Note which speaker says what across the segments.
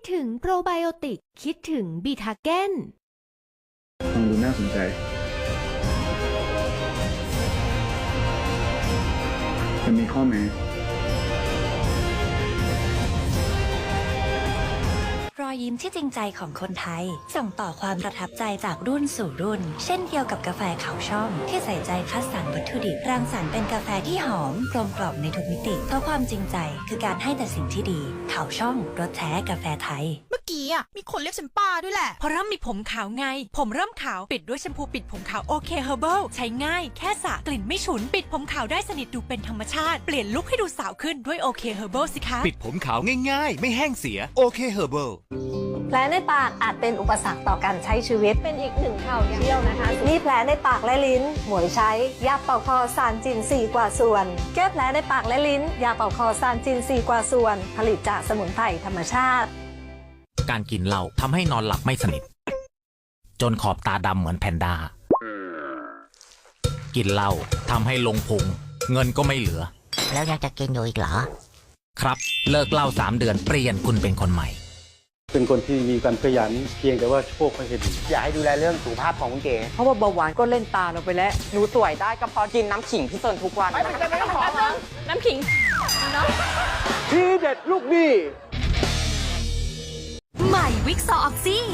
Speaker 1: ดถึงโปรไบโอติก คิดถึงบีทาเกน
Speaker 2: ฟังดูน่าสนใจ จะมีข้อแม้
Speaker 3: รอยยิ้มที่จริงใจของคนไทย ส่งต่อความประทับใจจากรุ่นสู่รุ่น เช่นเดียวกับกาแฟเขาช่อง ที่ใส่ใจคัดสรรวัตถุดิบรังสรรค์เป็นกาแฟที่หอมกลมกล่อมในทุกมิติ เพราะความจริงใจคือการให้แต่สิ่งที่ดี เขาช่องรสแท้กาแฟไทย
Speaker 4: กี้อะมีคนเรียกฉันป้าด้วยแหละ
Speaker 5: พอเริ่มมีผมขาวไง ผมเริ่มขาวปิดด้วยแชมพูปิดผมขาวโอเคเฮอร์เบิลใช้ง่ายแค่สระกลิ่นไม่ฉุนปิดผมขาวได้สนิทดูเป็นธรรมชาติ เปลี่ยนลุคให้ดูสาวขึ้นด้วยโอเคเฮอร์เบิลสิคะ
Speaker 6: ปิดผมขาวง่ายๆ ไม่แห้งเสียโอเคเฮอร์เบิล
Speaker 7: แผลในปากอาจเป็นอุปสรรคต่อการใช้ชีวิตเป็นอีกหนึ่งข่าวเชี่ยวนะคะมีแผลในปากและลิ้น หมวยใช้ยาเป่าคอซานจินสี่กว่าส่วน แก้แผลในปากและลิ้น ยาเป่าคอซานจินสี่กว่าส่วน ผลิตจากสมุนไพรธรรมชาติ
Speaker 8: การกินเหล้าทำให้นอนหลับไม่สนิท จนขอบตาดำเหมือนแพนด้า กินเหล้าทำให้ลงพุงเงินก็ไม่เหลือ
Speaker 9: แล้วยังจะกินอยู่อีกเหรอ
Speaker 8: ครับ เลิกเหล้าสามเดือนเปลี่ยนคุณเป็นคนใหม่
Speaker 10: เป็นคนที่มีความขยันเพียงแต่ว่าโชคไม่เคยดี
Speaker 11: อยากให้ดูแลเรื่องสุขภาพของคุณเก๋
Speaker 12: เพราะว่าเบาหวานก็เล่นตาเราไปแล้ว
Speaker 11: หนูสวยได้ก็เพราะกินน้ำขิงพี่เซินทุกวัน
Speaker 4: น้ำขิง
Speaker 10: ทีเด็ดลูกหนี้
Speaker 1: ใหม่วิกซอออกซี่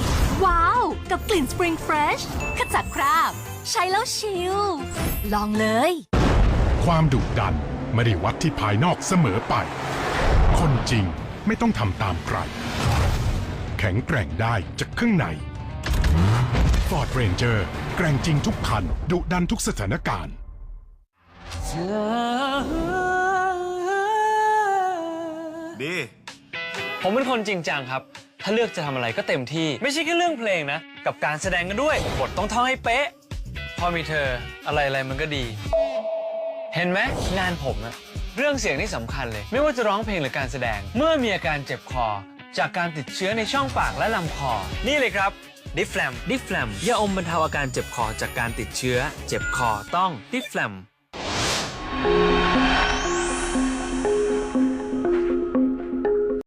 Speaker 1: ว้าว กับกลิ่นสปริงเฟรชขจัดคราบ ใช้แล้วชิล ลองเลย
Speaker 13: ความดุดันไม่ได้วัดที่ภายนอกเสมอไป คนจริงไม่ต้องทำตามใคร แข็งแกร่งได้จากข้างใน Ford Ranger แกร่งจริงทุกคัน ดุดันทุกสถานการณ์
Speaker 6: ดี
Speaker 14: ผมเป็นคนจริงจังครับ ถ้าเลือกจะทำอะไรก็เต็มที่ ไม่ใช่แค่เรื่องเพลงนะ กับการแสดงกันด้วย บทต้องท่องให้เป๊ะ พอมีเธออะไรอะไรมันก็ดี เห็นไหมงานผมอะเรื่องเสียงนี่สำคัญเลย ไม่ว่าจะร้องเพลงหรือการแสดง เมื่อมีอาการเจ็บคอ จากการติดเชื้อในช่องปากและลำคอ นี่เลยครับดิฟแฟมดิฟแฟมยาอมบรรเทาอาการเจ็บคอจากการติดเชื้อ เจ็บคอต้องดิฟแฟม